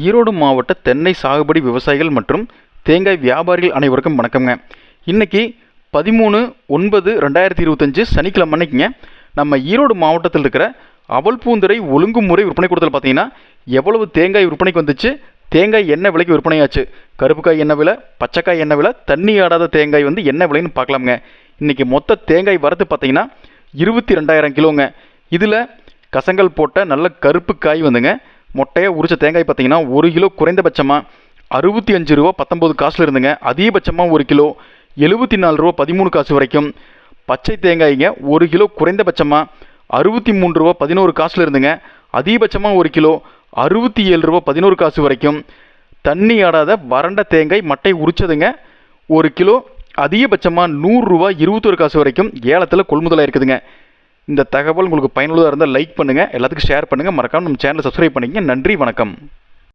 ஈரோடு மாவட்ட தென்னை சாகுபடி விவசாயிகள் மற்றும் தேங்காய் வியாபாரிகள் அனைவருக்கும் வணக்கம்ங்க. இன்றைக்கி பதிமூணு ஒன்பது ரெண்டாயிரத்தி இருபத்தஞ்சு சனிக்கிழமை அன்னைக்குங்க. நம்ம ஈரோடு மாவட்டத்தில் இருக்கிற அவல்பூந்துறை ஒழுங்குமுறை விற்பனை கூடத்தில் பார்த்தீங்கன்னா எவ்வளவு தேங்காய் விற்பனைக்கு வந்துச்சு? தேங்காய் என்ன விலைக்கு விற்பனையாச்சு? கருப்புக்காய் என்ன விலை? பச்சைக்காய் என்ன விலை? தண்ணி ஆடாத தேங்காய் வந்து என்ன விலைன்னு பார்க்கலாமுங்க இன்றைக்கி மொத்த தேங்காய் வரத்து பார்த்தீங்கன்னா இருபத்தி ரெண்டாயிரம் கிலோங்க. இதில் கசங்கல் போட்ட நல்ல கருப்பு காய் வந்துங்க. மொட்டையாக உரிச்ச தேங்காய் பார்த்தீங்கன்னா ஒரு கிலோ குறைந்தபட்சமாக அறுபத்தி அஞ்சு ரூபா பத்தொம்போது காசில் இருந்துங்க. அதிகபட்சமாக ஒரு கிலோ எழுபத்தி நாலு ரூபா பதிமூணு காசு வரைக்கும். பச்சை தேங்காய்ங்க ஒரு கிலோ குறைந்தபட்சமாக அறுபத்தி மூணு ரூபா பதினோரு காசில் இருந்துங்க. அதிகபட்சமாக ஒரு கிலோ அறுபத்தி ஏழு ரூபா பதினோரு காசு வரைக்கும். தண்ணி ஆடாத வறண்ட தேங்காய் மட்டை உரிச்சதுங்க. ஒரு கிலோ அதிகபட்சமாக நூறுரூவா இருபத்தொரு காசு வரைக்கும் ஏலத்தில் கொள்முதலாக இருக்குதுங்க இந்த தகவல் உங்களுக்கு பயனுள்ளதாக இருந்தால் லைக் பண்ணுங்கள் எல்லாத்துக்கும் ஷேர் பண்ணுங்கள் மறக்காம நம்ம சேனலை சப்ஸ்கிரைப் பண்ணிக்கங்க. நன்றி வணக்கம்.